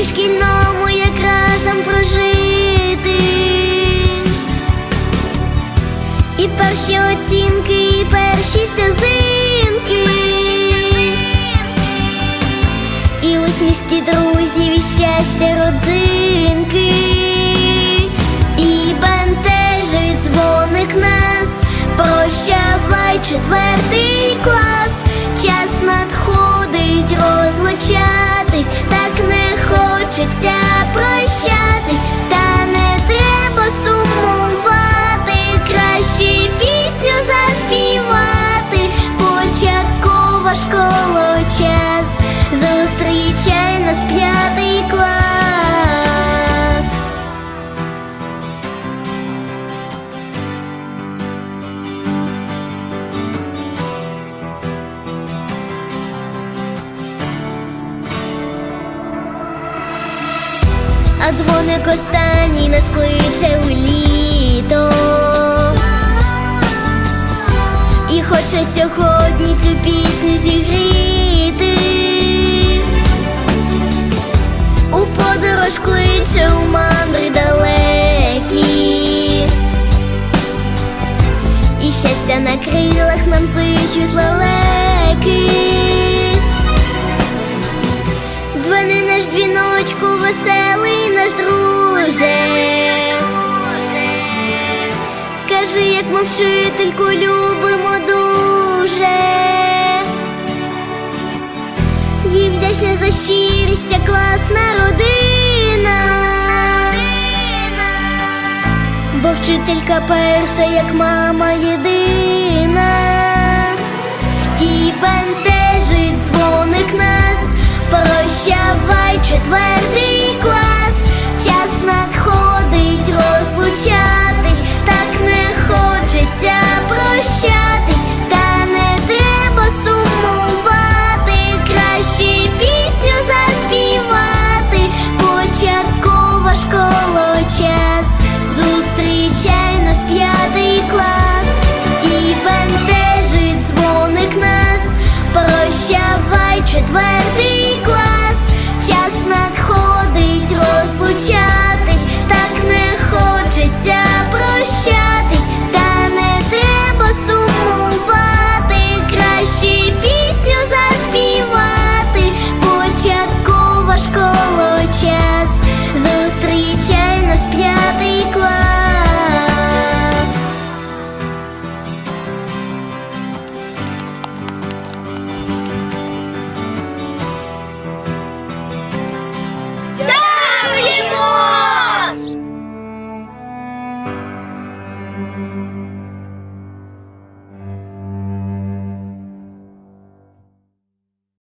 У шкільному як разом прожити. І перші оцінки, і перші сльозинки. І усмішки друзів, і щастя родзинки. І бентежить дзвоник нас. Прощавай четвертий клас. Час надходить не хочеться прощатись, та не треба сумувати, краще пісню заспівати. Початкова школа час зустрічай нас п'ятий клас. А дзвоник останній нас кличе у літо. І хоче сьогодні цю пісню зігріти. У подорож кличе у мандри далекі. І щастя на крилах нам зичуть лелеки. Дзвони наш дзвіночку, веселий наш друже. Скажи, як ми вчительку любимо дуже. Їй вдячна за щирість, ця класна родина. Бо вчителька перша, як мама єдина. І бентежить дзвоник